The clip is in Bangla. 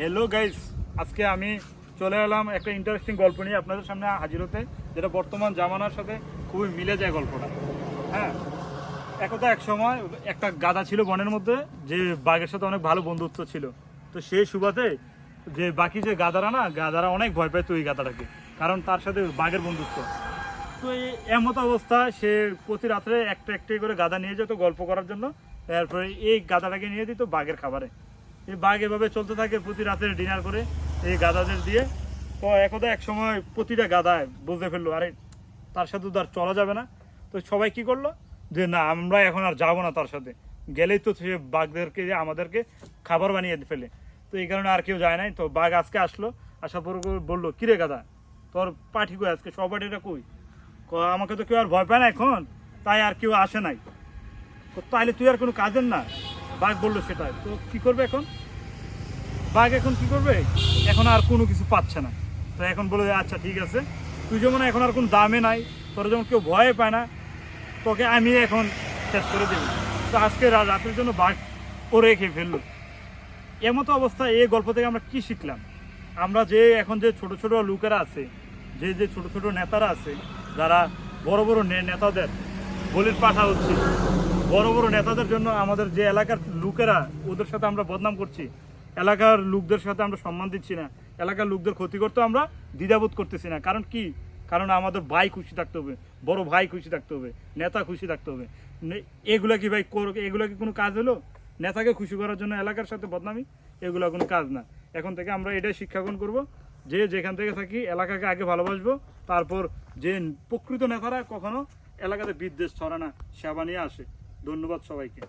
হ্যালো গাইস আজকে আমি চলে এলাম একটা ইন্টারেস্টিং গল্প নিয়ে আপনাদের সামনে হাজির হতে, যেটা বর্তমান জামানার সাথে খুবই মিলে যায় গল্পটা। হ্যাঁ একদা এক সময় একটা গাদা ছিল বনের মধ্যে, যে বাঘের সাথে অনেক ভালো বন্ধুত্ব ছিল। তো সেই সুবাদে যে বাকি যে গাদারা না গাদারা অনেক ভয় পায় তো এই গাদাটাকে কারণ তার সাথে বাঘের বন্ধুত্ব। তো এই এমত অবস্থা সে প্রতি রাত্রে একটা একটি করে গাদা নিয়ে যেত গল্প করার জন্য, তারপরে এই গাদাটাকে নিয়ে দিত বাঘের খাবারে। এই বাঘ এভাবে চলতে থাকে প্রতি রাতের ডিনার করে এই গাদাদের দিয়ে। তো একদা এক সময় প্রতিটা গাদায় বুঝতে ফেলল, আরে, তার সাথে তো আর চলা যাবে না। তো সবাই কি করল? যে, না, আমরা এখন আর যাব না তার সাথে। গেলেই তো সে বাঘদেরকে, আমাদেরকে খাবার বানিয়ে ফেলে। তো এই কারণে আর কেউ যায় নাই। তো বাঘ আজকে আসলো, আসার পর বলল কিরে গাদা তোর পাঠি কই আজকে? সব পাঠিটা কই? আমাকে তো কেউ আর ভয় পায় না এখন, তাই আর কেউ আসে নাই। তাহলে তুই আর কোনো কাজের না? বাঘ বলল সেটাই। তো কি করবে এখন? বাঘ এখন কি করবে? এখন আর কোনো কিছু পাচ্ছে না। তো এখন বলে আচ্ছা ঠিক আছে। তুই যেমন এখন আর কোনো দামে নাই, তোর যেমন কেউ ভয়ে পায় না, তোকে আমি এখন শেষ করে দেবো। তো আজকে রাতের জন্য বাঘ পরে খেয়ে ফেলল। এমতো অবস্থা এই গল্প থেকে আমরা কি শিখলাম? আমরা যে এখন যে ছোট ছোট লোকেরা আছে, যে যে ছোট ছোট নেতারা আছে, যারা বড় বড় নেতাদের বলির পাঠা হচ্ছে, বড় বড় নেতাদের জন্য আমাদের যে এলাকার লোকেরা, ওদের সাথে আমরা বদনাম করছি এলাকার লোকদের সাথে আমরা সম্মান দিচ্ছি না, এলাকার লোকদের ক্ষতি করতে আমরা দ্বিধাবোধ করতেছি না। কারণ কি? কারণ আমাদের ভাই খুশি থাকতে হবে, বড় ভাই খুশি থাকতে হবে, নেতা খুশি থাকতে হবে। এগুলা কি ভাই কর- এগুলা কি কোনো কাজ হলো? নেতাকে খুশি করার জন্য এলাকার সাথে বদনামি? এগুলো কোনো কাজ না। এখন থেকে আমরা এটাই শিক্ষা গ্রহণ করব, যে যেখান থেকে থাকি এলাকাকে আগে ভালোবাসবো, তারপর যে প্রকৃত নেতারা কখনো এলাকাতে বিদ্বেষ ছড়ায় না সেবা নিয়ে আসে। ধন্যবাদ সবাইকে।